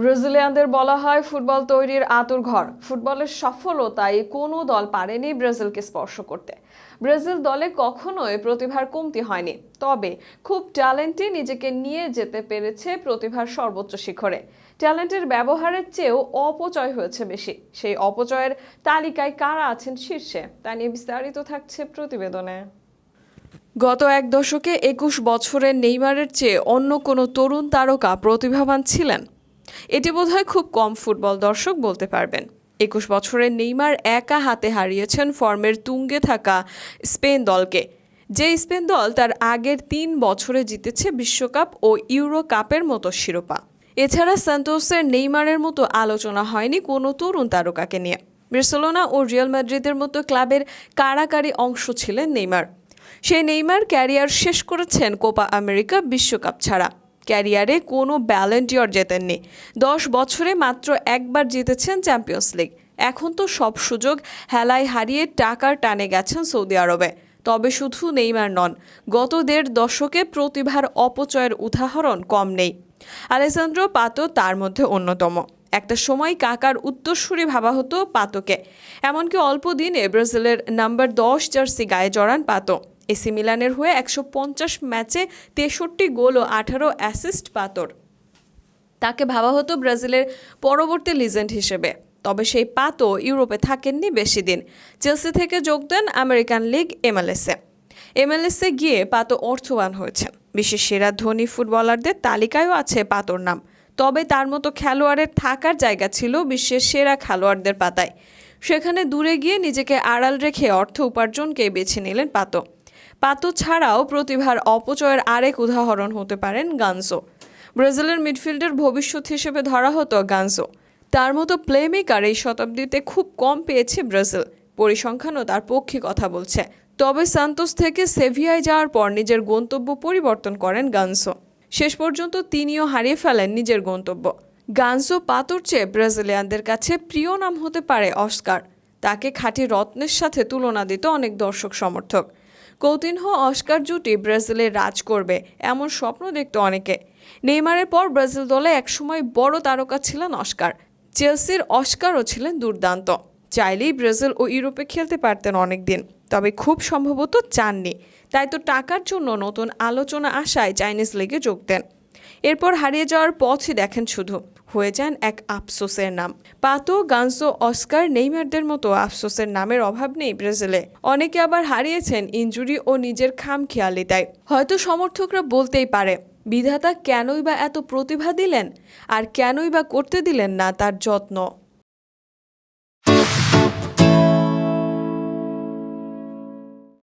ব্রাজিলিয়ানদের বলা হয় ফুটবল তৈরির আতুর ঘর। ফুটবলের সফলতায় কোনো দল পারেনি ব্রাজিলকে স্পর্শ করতে। ব্রাজিল দলে কখনোই প্রতিভার কমতি হয়নি। তবে খুব ট্যালেন্টে নিজেকে নিয়ে যেতে পেরেছে প্রতিভার সর্বোচ্চ শিখরে। ট্যালেন্টের ব্যবহারের চেয়েও অপচয় হয়েছে বেশি। সেই অপচয়ের তালিকায় কারা আছেন শীর্ষে, তা নিয়ে বিস্তারিত থাকছে প্রতিবেদনে। গত এক দশকে একুশ বছরের নেইমারের চেয়ে অন্য কোনো তরুণ তারকা প্রতিভাবান ছিলেন? এটি বোধহয় খুব কম ফুটবল দর্শক বলতে পারবেন। একুশ বছরের নেইমার একা হাতে হারিয়েছেন ফর্মের তুঙ্গে থাকা স্পেন দলকে। যে স্পেন দল তার আগের তিন বছরে জিতেছে বিশ্বকাপ ও ইউরো কাপের মতো শিরোপা। এছাড়া সান্তোসের নেইমারের মতো আলোচনা হয়নি কোনো তরুণ তারকাকে নিয়ে। বার্সেলোনা ও রিয়াল মাদ্রিদের মতো ক্লাবের কারাকারি অংশ ছিলেন নেইমার। সেই নেইমার ক্যারিয়ার শেষ করেছেন কোপা আমেরিকা বিশ্বকাপ ছাড়া। ক্যারিয়ারে কোনো ব্যালেন্টিয়র জেতেননি। দশ বছরে মাত্র একবার জিতেছেন চ্যাম্পিয়ন্স লিগ এখন তো সব সুযোগ হেলায় হারিয়ে টাকার টানে গেছেন সৌদি আরবে। তবে শুধু নেইমার নন, গত দেড় দশকে প্রতিভার অপচয়ের উদাহরণ কম নেই। আলেসান্দ্রো পাতো তার মধ্যে অন্যতম। একটা সময় কাকার উত্তরসূরি ভাবা হতো পাতোকে। এমনকি অল্প দিনে ব্রাজিলের নাম্বার দশ জার্সি গায়ে জড়ান পাতো। এসি মিলানের হয়ে একশো পঞ্চাশ ম্যাচে তেষট্টি গোল ও আঠারো অ্যাসিস্ট পাতর তাকে ভাবা হতো ব্রাজিলের পরবর্তী লিজেন্ড হিসেবে। তবে সেই পাতো ইউরোপে থাকেননি বেশি দিন। চেলসি থেকে যোগ দেন আমেরিকান লিগ এমএলএসে। এমএলএসে গিয়ে পাতো অর্থবান হয়েছেন। বিশ্বের সেরা ধনী ফুটবলারদের তালিকায়ও আছে পাতোর নাম। তবে তার মতো খেলোয়াড়ের থাকার জায়গা ছিল বিশ্বের সেরা খেলোয়াড়দের পাতায়। সেখানে দূরে গিয়ে নিজেকে আড়াল রেখে অর্থ উপার্জনকে বেছে নিলেন পাতো পাতো ছাড়াও প্রতিভার অপচয়ের আরেক উদাহরণ হতে পারেন গানসো। ব্রাজিলের মিডফিল্ডের ভবিষ্যৎ হিসেবে ধরা হতো গানসো। তার মতো প্লেমেকার এই শতাব্দীতে খুব কম পেয়েছে ব্রাজিল। পরিসংখ্যানও তার পক্ষে কথা বলছে। তবে সান্তোস থেকে সেভিয়ায় যাওয়ার পর নিজের গন্তব্য পরিবর্তন করেন গানসো। শেষ পর্যন্ত তিনিও হারিয়ে ফেলেন নিজের গন্তব্য। গানসো পাতোর চেয়ে ব্রাজিলিয়ানদের কাছে প্রিয় নাম হতে পারে অস্কার। তাকে খাঁটি রত্নের সাথে তুলনা দিত অনেক দর্শক সমর্থক কৌতিনহ অস্কার জুটি ব্রাজিলে রাজ করবে, এমন স্বপ্ন দেখত অনেকে। নেইমারের পর ব্রাজিল দলে একসময় বড় তারকা ছিলেন অস্কার। চেলসির অস্কারও ছিলেন দুর্দান্ত। চাইলেই ব্রাজিল ও ইউরোপে খেলতে পারতেন অনেকদিন, তবে খুব সম্ভবত চাননি। তাই তো টাকার জন্য নতুন আলোচনা আসায় চাইনিজ লিগে যোগ দেন। এরপর হারিয়ে যাওয়ার পথই দেখেন শুধু। হয়ে যান এক আফসোসের নাম। পাতো, গানসো, অস্কার, নেইমারদের মতো আফসোসের নামের অভাব নেই ব্রাজিলে। অনেকে আবার হারিয়েছেন ইঞ্জুরি ও নিজের খাম খেয়ালিতায় হয়তো সমর্থকরা বলতেই পারে, বিধাতা কেনই বা এত প্রতিভা দিলেন? আর কেনই বা করতে দিলেন না তার যত্ন?